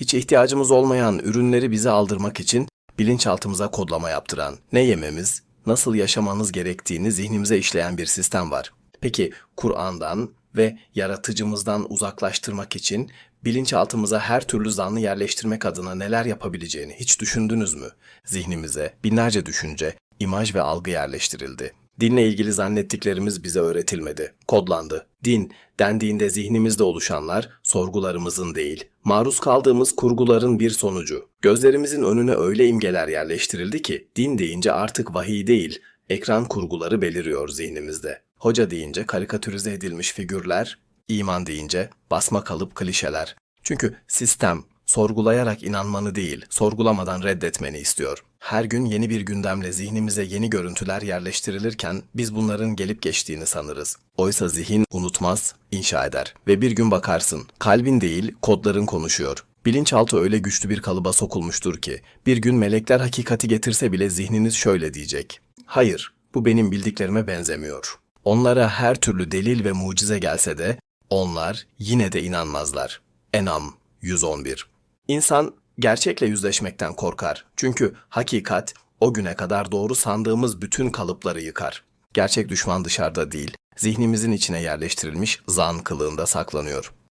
hiç ihtiyacımız olmayan ürünleri bize aldırmak için bilinçaltımıza kodlama yaptıran, ne yememiz, nasıl yaşamanız gerektiğini zihnimize işleyen bir sistem var. Peki Kur'an'dan ve yaratıcımızdan uzaklaştırmak için bilinçaltımıza her türlü zanlı yerleştirmek adına neler yapabileceğini hiç düşündünüz mü? Zihnimize binlerce düşünce, imaj ve algı yerleştirildi. Dinle ilgili zannettiklerimiz bize öğretilmedi, kodlandı. Din dendiğinde zihnimizde oluşanlar sorgularımızın değil, maruz kaldığımız kurguların bir sonucu. Gözlerimizin önüne öyle imgeler yerleştirildi ki din deyince artık vahiy değil, ekran kurguları beliriyor zihnimizde. Hoca deyince karikatürize edilmiş figürler, iman deyince basma kalıp klişeler. Çünkü sistem sorgulayarak inanmanı değil, sorgulamadan reddetmeni istiyor. Her gün yeni bir gündemle zihnimize yeni görüntüler yerleştirilirken biz bunların gelip geçtiğini sanırız. Oysa zihin unutmaz, inşa eder. Ve bir gün bakarsın, kalbin değil, kodların konuşuyor. Bilinçaltı öyle güçlü bir kalıba sokulmuştur ki, bir gün melekler hakikati getirse bile zihniniz şöyle diyecek. Hayır, bu benim bildiklerime benzemiyor. Onlara her türlü delil ve mucize gelse de, onlar yine de inanmazlar. Enam 111 İnsan gerçekle yüzleşmekten korkar. Çünkü hakikat o güne kadar doğru sandığımız bütün kalıpları yıkar. Gerçek düşman dışarıda değil, zihnimizin içine yerleştirilmiş zan kılığında saklanıyor.